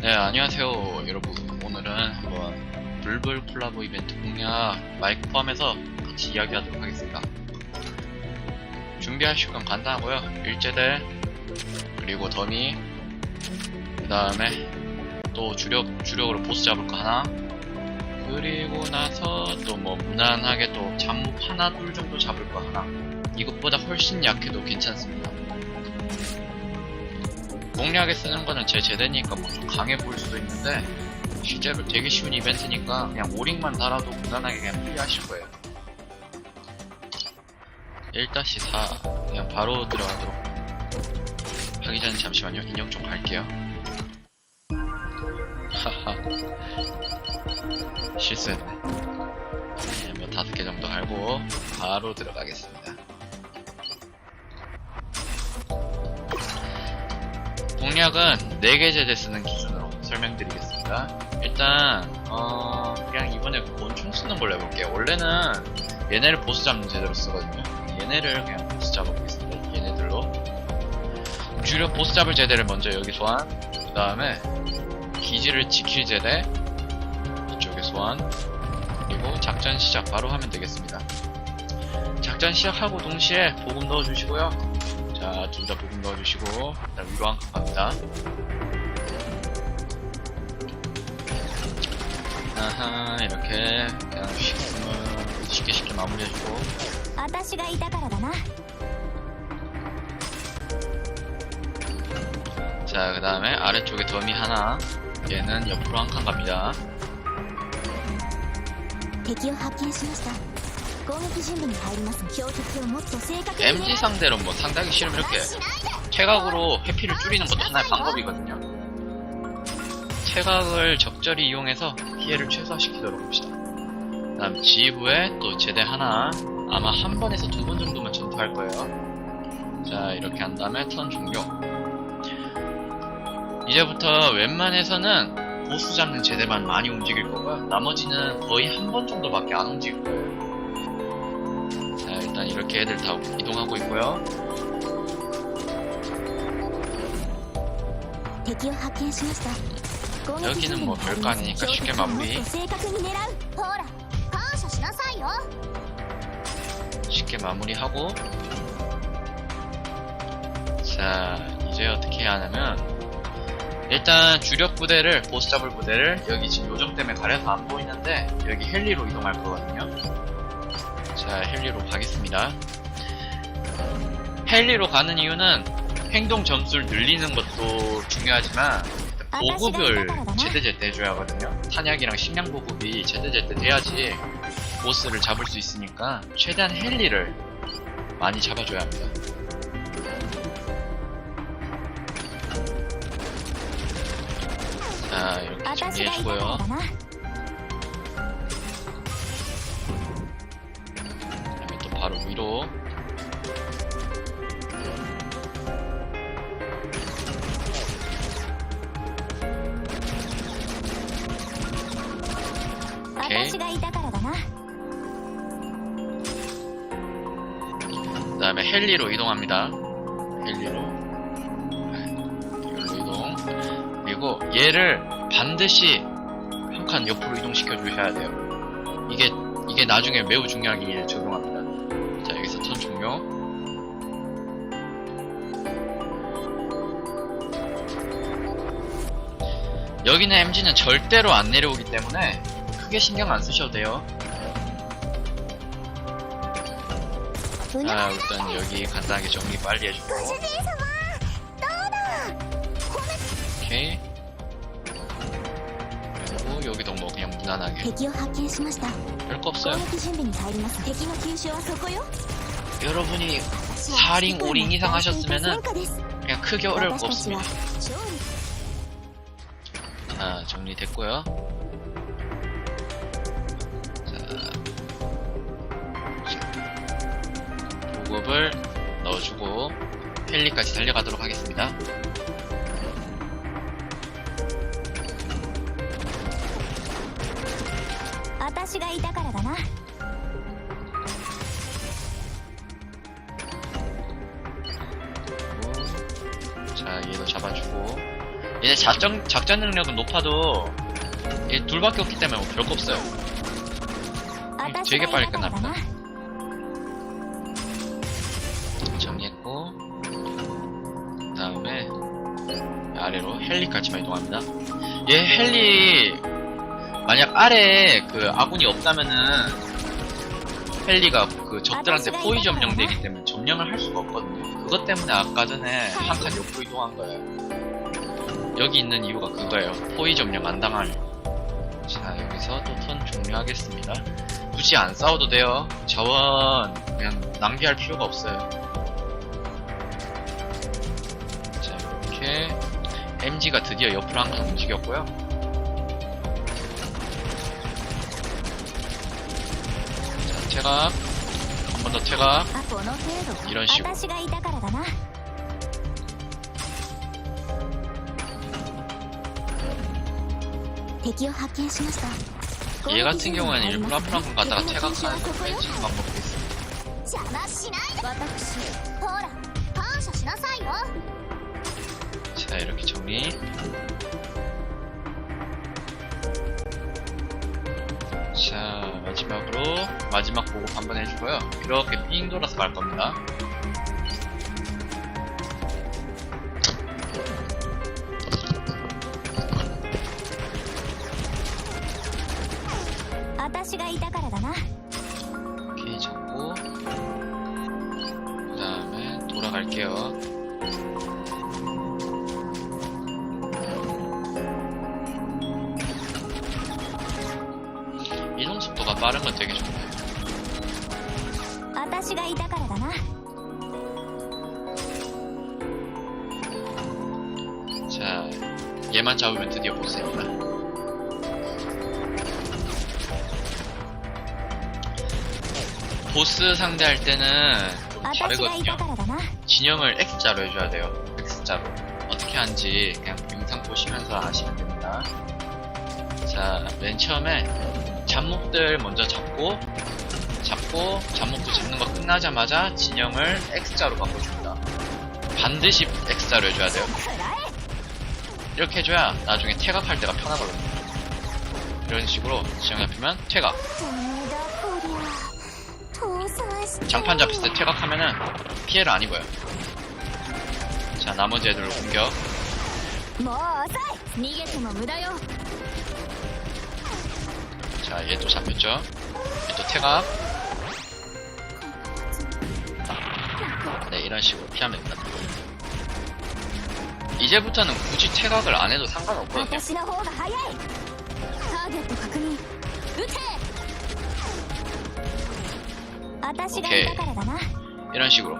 네, 안녕하세요, 여러분. 오늘은 한번 불불 콜라보 이벤트 공략 마이크 포함해서 같이 이야기하도록 하겠습니다. 준비하실 건 간단하고요. 일제대, 그리고 더미, 그 다음에 또 주력, 주력으로 보스 잡을 거 하나, 그리고 나서 또 뭐 무난하게 또 잠묵 하나, 둘 정도 잡을 거 하나. 이것보다 훨씬 약해도 괜찮습니다. 공략에 쓰는 거는 제 제대니까 뭐 좀 강해 보일 수도 있는데 실제로 되게 쉬운 이벤트니까 그냥 오링만 달아도 무난하게 그냥 플레이하실 거예요. 1-4 그냥 바로 들어가도록. 하기 전에 잠시만요. 인형 좀 갈게요. 하하. 실수했네. 네, 뭐 다섯 개 정도 갈고 바로 들어가겠습니다 공략은 4개 제대 쓰는 기준으로 설명드리겠습니다. 일단, 어, 그냥 이번에 원총 쓰는 걸로 해볼게요. 원래는 얘네를 보스 잡는 제대로 쓰거든요. 얘네를 그냥 보스 잡아보겠습니다. 얘네들로. 주력 보스 잡을 제대를 먼저 여기 소환, 그 다음에 기지를 지킬 제대, 이쪽에 소환, 그리고 작전 시작 바로 하면 되겠습니다. 작전 시작하고 동시에 보금 넣어주시고요. 자, 둘 다 보금 넣어주시고, 자, 위로 한칸 갑니다. 아하, 이렇게, 그냥 식품을 쉽게 쉽게 마무리해주고. 자, 그 다음에 아래쪽에 더미 하나. 얘는 옆으로 한 칸 갑니다. 대기어 합기했습니다. MG 상대로 뭐 상당히 싫으면 이렇게 체각으로 회피를 줄이는 것도 하나의 방법이거든요. 체각을 적절히 이용해서 피해를 최소화시키도록 합시다. 그 다음 지휘부에 또 제대 하나 아마 한 번에서 두 번 정도만 전투할 거예요. 자 이렇게 한 다음에 턴 종료. 이제부터 웬만해서는 보스 잡는 제대만 많이 움직일 거고요. 나머지는 거의 한 번 정도밖에 안 움직일 거예요. 이렇게 애들 다 이동하고 있고요. 여기는 뭐 별거 아니니까 쉽게 마무리. 쉽게 마무리하고. 자 이제 어떻게 해야 하냐면 일단 주력 부대를 보스 잡을 부대를 여기 지금 요정 때문에 가려서 안 보이는데 여기 헨리로 이동할 거거든요. 자, 헨리로 가겠습니다. 헨리로 가는 이유는 행동 점수를 늘리는 것도 중요하지만 보급을 제때제때 해줘야 하거든요. 탄약이랑 식량 보급이 제때제때 돼야지 보스를 잡을 수 있으니까 최대한 헨리를 많이 잡아줘야 합니다. 자, 이렇게 정리해주고요. 위로. 그 다음에 헨리로 이동합니다. 헨리로. 여기로 이동. 그리고 얘를 반드시 한 칸 옆으로 이동시켜 주셔야 돼요. 이게 이게 나중에 매우 중요한 일에 적용합니다. 여기는 MG는 절대로 안 내려오기 때문에 크게 신경 안 쓰셔도 돼요. 자, 일단 여기 간단하게 정리 빨리 해주고. 오케이. 그리고 여기도 뭐 그냥 무난하게. 별거 없어요. 여러분이 4링, 5링 이상 하셨으면은 그냥 크게 어려울 거 없습니다. 정리됐고요. 자, 보급을 넣어주고 헬리까지 달려가도록 하겠습니다. 작전, 작전 능력은 높아도 얘 둘밖에 없기 때문에 뭐 별거 없어요. 음, 되게 빨리 끝납니다. 정리했고 그 다음에 아래로 헬리까지만 이동합니다. 얘 헬리 만약 아래 그 아군이 없다면은 헬리가 그 적들한테 포위 점령되기 때문에 점령을 할 수가 없거든요. 그것 때문에 아까 전에 한칸 옆으로 이동한 거예요. 여기 있는 이유가 그거예요. 포위 점령 안 당할. 자, 여기서 또 턴 종료하겠습니다. 굳이 안 싸워도 돼요. 자원 그냥 낭비할 필요가 없어요. 자, 이렇게 MG가 드디어 옆으로 한 칸 움직였고요. 자, 체각. 한 번 더 체각. 이런 식으로. 敵を発見しました 얘 같은 경우에는 일부러 앞으로 한 번 가다가 敵の 퇴각하는 禁止はそこよ 벤치는 방법도 있어요. 邪魔しないで私ほら感謝しなさいよ 자 이렇게 정리 자 마지막으로 마지막 보고 한번 해주고요 이렇게 삥 돌아서 갈 겁니다 私がいたからだな 오케이 잡고 그 다음에 돌아갈게요 이동 속도가 빠른 건 되게 좋네요 私がいたからだな 자, 얘만 잡으면 드디어 보스입니다. 보스 상대할 때는 다르거든요. 진영을 X자로 해줘야 돼요. X자로. 어떻게 하는지 그냥 영상 보시면서 아시면 됩니다. 자, 맨 처음에 잡목들 먼저 잡고 잡고 잡목도 잡는 거 끝나자마자 진영을 X자로 바꿔줍니다. 반드시 X자로 해줘야 돼요. 이렇게 해줘야 나중에 퇴각할 때가 편하거든요. 이런 식으로 진영 잡히면 퇴각. 장판 잡혔을 때 퇴각하면은 피해를 안 입어요. 자, 나머지 애들을 공격. 자, 얘 또 잡혔죠. 얘 또 퇴각. 네, 이런 식으로 피하면 됩니다. 이제부터는 굳이 퇴각을 안 해도 상관없거든요. 오케이. 이런 식으로.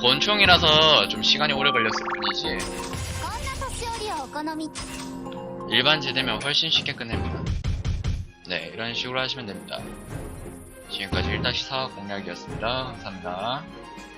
권총이라서 좀 시간이 오래 걸렸을 뿐이지. 일반지 되면 훨씬 쉽게 끝냅니다. 네, 이런 식으로 하시면 됩니다. 지금까지 1-4 공략이었습니다. 감사합니다.